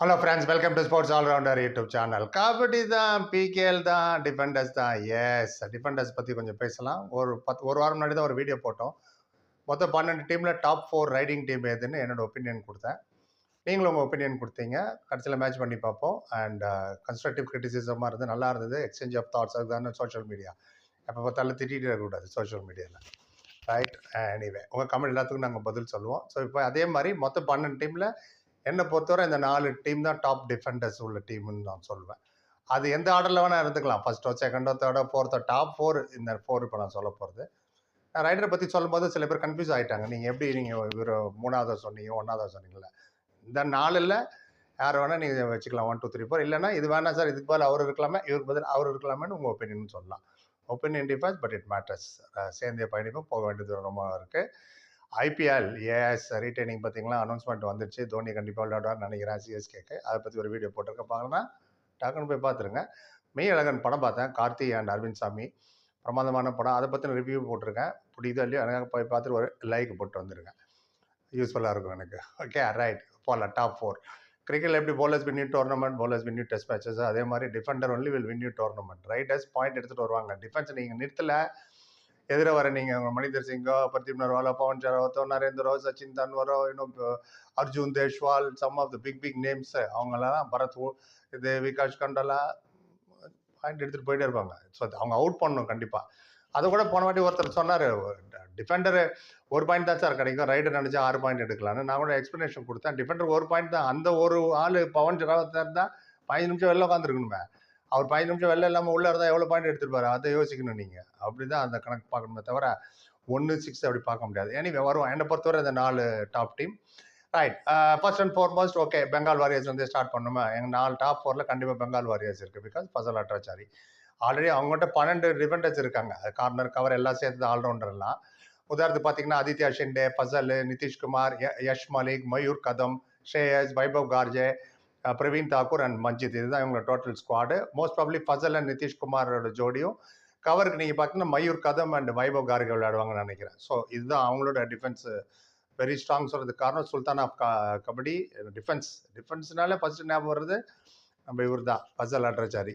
Hello friends welcome to sports allrounder YouTube channel kabaddi தான் PKL தான் defenders தான். S defenders பற்றி கொஞ்சம் பேசலாம். ஒரு பத்து ஒரு வாரம் முன்னாடி தான் ஒரு வீடியோ போட்டோம். மொத்தம் பன்னெண்டு டீமில் டாப் ஃபோர் ரைடிங் டீம் எதுன்னு என்னோடய ஒப்பீனியன் கொடுத்தேன். நீங்களும் உங்கள் ஒப்பீனியன் கொடுத்தீங்க. கடைசியில் மேட்ச் பண்ணி பார்ப்போம். அண்ட் கன்ஸ்ட்ரக்டிவ் கிரிட்டிசிசமாக இருந்து நல்லா இருந்தது. எக்ஸ்சேஞ்ச் ஆஃப் தாட்ஸ் அதுதானே சோஷியல் மீடியா எப்போ பார்த்தாலும் திட்டிகிட்டு இருக்கக்கூடாது சோஷியல் மீடியாவில் ரைட் எனிவே உங்கள் கமெண்ட் எல்லாத்துக்கும் நாங்கள் பதில் சொல்லுவோம். ஸோ இப்போ அதே மாதிரி மொத்தம் பன்னெண்டு டீமில் என்னை பொறுத்தவரை இந்த நாலு டீம் தான் டாப் டிஃபெண்டர்ஸ் உள்ள டீம்னு நான் சொல்லுவேன் அது எந்த ஆர்டரில் வேணால் இருந்துக்கலாம். ஃபர்ஸ்ட்டோ செகண்டோ தேர்டோ ஃபோர்த்தோ டாப் ஃபோர் இந்த ஃபோர் இப்போ நான் சொல்ல போகிறது ரைடரை பற்றி சொல்லும்போது சில பேர் கன்ஃபியூஸ் ஆகிட்டாங்க நீங்கள் எப்படி நீங்கள் இவர் மூணாவதாக சொன்னீங்க ஒன்றாவதாக சொன்னீங்களே இந்த நாலில் யார் வேணால் நீங்கள் வச்சுக்கலாம். ஒன் டூ த்ரீ ஃபோர் இல்லைன்னா இது வேணாம் சார் இதுக்கு பதில் அவர் இருக்கலாமே இவருக்கு பதில் அவர் இருக்கலாமேன்னு உங்கள் ஒப்பீனியன் சொல்லலாம். Opinion differs but it matters சேர்ந்தே பயணிக்கும் போக வேண்டியது ரொம்ப இருக்குது ஐபிஎல் ஏஎஸ் ரீட்டைனிங் பார்த்தீங்களா அனௌன்ஸ்மெண்ட் வந்துருச்சு. தோனி கண்டிப்பாக விளையாடுவார்னு நினைக்கிறேன் சிஎஸ்கேக்கு அதை பற்றி ஒரு வீடியோ போட்டிருக்கப்பாங்கன்னா டக்குன்னு போய் பார்த்துருங்க. மெய் அழகன் படம் பார்த்தேன். கார்த்தி அண்ட் அரவிந்த் சாமி. பிரமாதமான படம். அதை பற்றின ரிவ்யூ போட்டிருக்கேன். பிடிக்குதோ இல்லையோ எனக்கு போய் பார்த்துட்டு ஒரு லைக் போட்டு வந்துருங்க. யூஸ்ஃபுல்லாக இருக்கும் எனக்கு. ஓகே ரைட் போகலாம் டாப் ஃபோர் கிரிக்கெட்டில் எப்படி bowlers win tournament bowlers win test matches அதே மாதிரி defender only will win tournament raiders point எடுத்துகிட்டு வருவாங்க. டிஃபென்ஸ் நீங்கள் நிறுத்தலை. எதிர வர நீங்கள் மணிந்தர் சிங்கோ பிரதீப் நர்வாலோ பவன் ஷராவத்தோ நரேந்திரோ சச்சின் தன்வரோ இன்னும் Arjun Deshwal some of the big big names அவங்களாம் பரத் இது விகாஷ் கண்டலா பாயிண்ட் எடுத்துகிட்டு போயிட்டே இருப்பாங்க. ஸோ அவங்க அவுட் பண்ணணும் கண்டிப்பாக அதை கூட போன வாட்டி ஒருத்தர் சொன்னார் டிஃபெண்டரு ஒரு பாயிண்ட் தான் சார் கிடைக்கும் ரைடர் நினச்சா ஆறு பாயிண்ட் எடுக்கலாம்னு. நான் கூட எக்ஸ்ப்ளனேஷன் கொடுத்தேன். டிஃபெண்டர் ஒரு பாயிண்ட் தான். அந்த ஒரு ஆள் பவன் ஷராவத் இருந்தால் பதினஞ்சு நிமிஷம் வெளில உட்காந்துருக்கணுமே அவர் பதினஞ்சு நிமிஷம் வெளில இல்லாமல் உள்ளே இருந்தால் எவ்வளோ பாயிண்ட் எடுத்துருப்பாரு? அதை யோசிக்கணும் நீங்கள் அப்படி தான் அந்த கணக்கு பார்க்கணுமே தவிர ஒன்று சிக்ஸ் அப்படி பார்க்க முடியாது. எனிவே வருவோம். என்னை பொறுத்தவரை இந்த நாலு top team right first and foremost okay Bengal Warriors வந்து ஸ்டார்ட் பண்ணுமா எங்கள் நாலு டாப் ஃபோரில் கண்டிப்பாக பெங்கால் வாரியர்ஸ் இருக்குது பிகாஸ் ஃபசல் அட்ராச்சாரி ஆல்ரெடி அவங்ககிட்ட பன்னெண்டு டிஃபெண்டர்ஸ் இருக்காங்க. கார்னர் கவர் எல்லாம் சேர்த்து ஆல்ரவுண்டர்லாம் உதாரணத்துக்கு பார்த்தீங்கன்னா ஆதித்யா ஷிண்டே ஃபசல் நிதிஷ்குமார் யஷ் மலிக் மயூர் கதம் ஷேயஸ் வைபவ் கார்ஜே பிரவீன் தாக்கூர் அண்ட் மஞ்சித். இதுதான் இவங்களோட total squad most probably Fazel and நிதிஷ்குமாரோட ஜோடியும் கவருக்கு நீங்கள் பார்த்தீங்கன்னா மயூர் கதம் அண்ட் வைபவ் கார்கே விளையாடுவாங்கன்னு நினைக்கிறேன். ஸோ இதுதான் அவங்களோட டிஃபென்ஸ் வெரி ஸ்ட்ராங் சொல்கிறதுக்கு காரணம் சுல்தான் ஆஃப் கபடி. டிஃபென்ஸ் டிஃபென்ஸ்னால ஃபர்ஸ்ட் ஞாபகம் வருது நம்ம இவர் தான் ஃபசல் அட்ரச்சாரி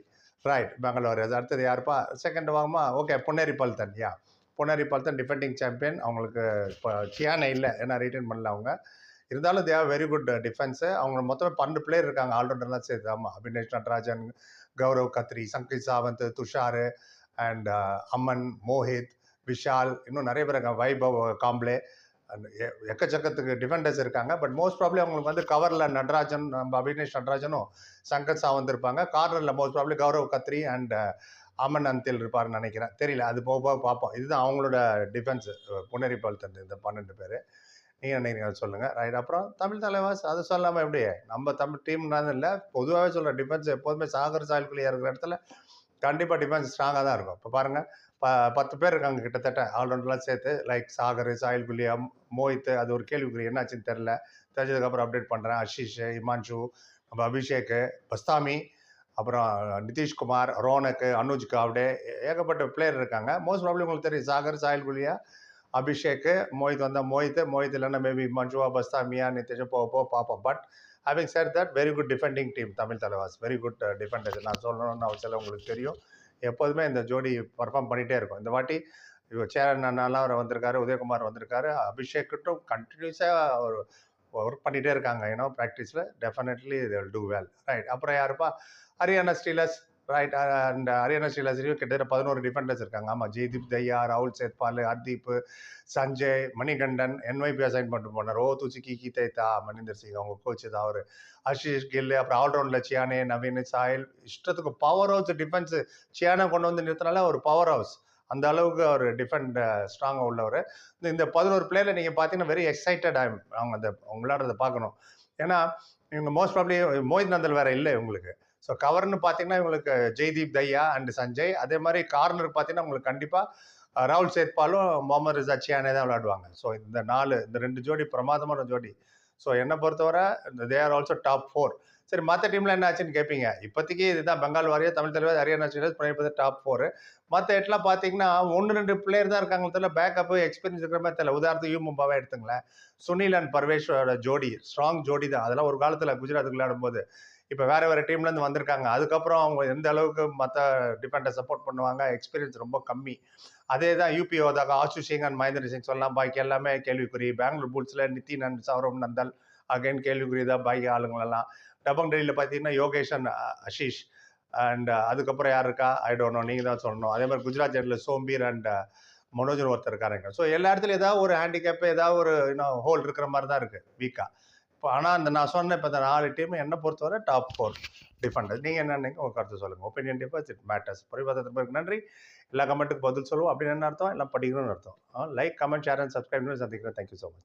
ரைட் பெங்களூர். அது அடுத்தது யாருப்பா? செகண்ட் வாங்கம்மா okay Puneri Paltan yeah Puneri Paltan defending champion அவங்களுக்கு இப்போ சியானை இல்லை. ஏன்னா ரிட்டர்ன் பண்ணல அவங்க. இருந்தாலும் தேவ் வெரி குட் டிஃபென்ஸு அவங்க மொத்தமே பன்னெண்டு பிளேயர் இருக்காங்க. ஆல்ரவுண்டர்லாம் சேர்த்து ஆமாம் அபினேஷ் நடராஜன் கௌரவ் கத்ரி சங்கீத் சாவந்த் துஷார் அண்ட் அம்மன் மோஹித் விஷால் இன்னும் நிறைய பேர் இருக்காங்க. வைபவ் காம்ப்ளே uh, எக்கச்சக்கத்துக்கு டிஃபெண்டர்ஸ் இருக்காங்க. பட் மோஸ்ட் ப்ராப்ளி அவங்களுக்கு வந்து கவரில் நடராஜன் நம்ம அபினேஷ் நடராஜனும் சங்கத் சாவந்த் இருப்பாங்க. கார்னரில் most probably Gaurav Khatri and Aman அந்தில் இருப்பார்னு நினைக்கிறேன். தெரியல. அது போக போக பார்ப்போம். இதுதான் அவங்களோட டிஃபென்ஸ் புனரி தந்து இந்த பன்னெண்டு பேர். நீங்கள் நினைக்கிறீங்க சொல்லுங்கள் ரைட் அப்புறம் தமிழ் தலைவாஸ் அது சொல்லாமல் எப்படி? நம்ம தமிழ் டீம்னாலும் இல்லை. பொதுவாகவே சொல்கிற டிஃபென்ஸ் எப்போதுமே சாகர் சாயல்குள்ளே இருக்கிற இடத்துல கண்டிப்பாக டிஃபென்ஸ் ஸ்ட்ராங்காக தான் இருக்கும். இப்போ பாருங்கள் ப பத்து பேர் இருக்காங்க கிட்டத்தட்ட. ஆல்ரவுண்டர்லாம் சேர்த்து லைக் சாகர் சாயில் குலியா மோஹித் அது ஒரு கேள்விக்குறி. என்னாச்சுன்னு தெரில தெரிஞ்சதுக்கப்புறம் அப்டேட் பண்ணுறேன் அஷிஷ் இமான்ஷு நம்ம அபிஷேக் பஸ்தாமி அப்புறம் நிதிஷ்குமார் ரோனக்கு அனுஜ் காவ்டே ஏகப்பட்ட பிளேயர் இருக்காங்க. மோஸ்ட் ப்ராப்ளம் உங்களுக்கு தெரியும் சாகர் சாயல்குழியா அபிஷேக்கு மோஹித் வந்தால் மோஹித் மோஹித் இல்லைன்னா மேபி மஞ்சுவா பஸ்தாமியா நிதிஷ் போக போக பார்ப்போம். But having sir that very good defending team Tamil Thalaivas. Very good defenders நான் சொல்லணும்னு அவசியம் உங்களுக்கு தெரியும். எப்போதுமே இந்த ஜோடி பர்ஃபார்ம் பண்ணிகிட்டே இருக்கும். இந்த வாட்டி இப்போ சேரன் அண்ணாலாம் அவர் வந்திருக்காரு உதயகுமார் வந்திருக்காரு. அபிஷேக்கிட்டும் கண்டினியூஸாக அவர் ஒர்க் பண்ணிகிட்டே இருக்காங்க. ஏன்னா ப்ராக்டிஸில் definitely will do well right அப்புறம் யாருப்பா? Haryana Steelers right and Haryana ஸ்டீலர்ஸ்லையும் கிட்டத்தட்ட பதினோரு டிஃபெண்டர்ஸ் இருக்காங்க. ஆமாம் ஜெய்தீப் தையா ராகுல் சேத்பால் ஹர்தீப் சஞ்சய் மணிகண்டன் என்ஒய்பி அசைன் பண்ணிட்டு போனார் ரோ துச்சி கி தைத்தா மணிந்தர் சிங் அவங்க கோச் தான் அவர். ஆஷிஷ் கில் அப்புறம் ஆல்ரவுண்டில் சியானே நவீன் சாயல். இஷ்டத்துக்கு பவர் ஹவுஸ் டிஃபென்ஸ் சியானை கொண்டு வந்து நிறுத்தினால ஒரு பவர் ஹவுஸ் அந்த அளவுக்கு அவர் டிஃபெண்ட் ஸ்ட்ராங்காக உள்ளவர். இந்த பதினோரு பிளேயரில் நீங்கள் பார்த்தீங்கன்னா வெரி எக்ஸைட்டட் ஆகும் அவங்க அந்த அவங்க பார்க்கணும். ஏன்னா இவங்க மோஸ்ட் ப்ராப்ளி மோஹித் நந்தல் வேறு இல்லை இவங்களுக்கு. ஸோ கவர்னு பார்த்தீங்கன்னா இவங்களுக்கு ஜெய்தீப் தையா அண்ட் சஞ்சய் அதே மாதிரி கார்னர் பார்த்தீங்கன்னா உங்களுக்கு கண்டிப்பாக ராகுல் சேத்பாலும் முகமது ரிசா சியானே தான் விளையாடுவாங்க. ஸோ இந்த நாலு இந்த ரெண்டு ஜோடி பிரமாதமான ஜோடி. ஸோ என்னை பொறுத்தவரை they are also top four சரி மற்ற டீமில் என்ன ஆச்சுன்னு கேட்பீங்க இப்போதைக்கு இதுதான் பெங்கால் வாரியர் தமிழ் தலைவர் ஹரியானா ஸ்டேட்டஸ் பண்ணியிருப்பது டாப் ஃபோர் மற்ற எட்டெலாம் பார்த்தீங்கன்னா ஒன்று ரெண்டு பிளேயர் தான் இருக்காங்க தெரியல. பேக்கப் எக்ஸ்பீரியன்ஸ் இருக்கிற மாதிரி தெரியல. உதாரணத்துக்கு யூ மும்பாவே எடுத்துங்களேன். சுனில் அண்ட் பர்வேஷோட ஜோடி ஸ்ட்ராங் ஜோடி தான். அதெல்லாம் ஒரு காலத்தில் குஜராத்துக்கு விளையாடும்போது. இப்போ வேற வேற டீம்லேருந்து வந்திருக்காங்க. அதுக்கப்புறம் அவங்க எந்த அளவுக்கு மற்ற டிஃபெண்டை சப்போர்ட் பண்ணுவாங்க? எக்ஸ்பீரியன்ஸ் ரொம்ப கம்மி. அதே தான் யூபிஓ தான் ஆஷு சிங் அண்ட் மகேந்திர சிங் சொல்லலாம். பாக்கி எல்லாமே கேள்விக்குறி. பெங்களூர் புல்ஸில் நிதின் அண்ட் சௌரவ் நந்தல். அகைன் கேள்விக்குரியதாக தான் பாக்கி ஆளுங்களெல்லாம். டபங் டெல்லியில் பார்த்தீங்கன்னா யோகேஷன் அஷீஷ். அண்ட் அதுக்கப்புறம் யார் இருக்கா? ஐ டோன்ட் நோ நீங்கள் தான் சொல்லணும். அதே மாதிரி குஜராத் ஜெட்டில் சோம்பீர் அண்ட் மனோஜன் ஒருத்தர் இருக்காருங்க. ஸோ எல்லா இடத்துலையும் ஏதாவது ஒரு ஹேண்டிகேப் ஏதாவது ஒரு இன்னும் ஹோல் இருக்கிற மாதிரி தான் இருக்குது வீக்காக இப்போ ஆனால் அந்த நான் சொன்ன இப்போ இந்த நாலு டீம் என்னை பொறுத்தவரை டாப் ஃபோர் டிஃபெண்டர் நீங்கள் என்ன உங்கள் கருத்து சொல்லுங்கள் ஒப்பீனியன் டிஃபர்ஸ் இட் மேட்டர்ஸ் பரிபாதத்திற்கு நன்றி. எல்லா கமெண்ட்டுக்கு பதில் சொல்லுவோம். அப்படின்னு என்ன அர்த்தம்? எல்லாம் படிக்கணும்னு அர்த்தம். Like comment share and subscribe சந்திக்கிறேன் தேங்க்யூ ஸோ மச்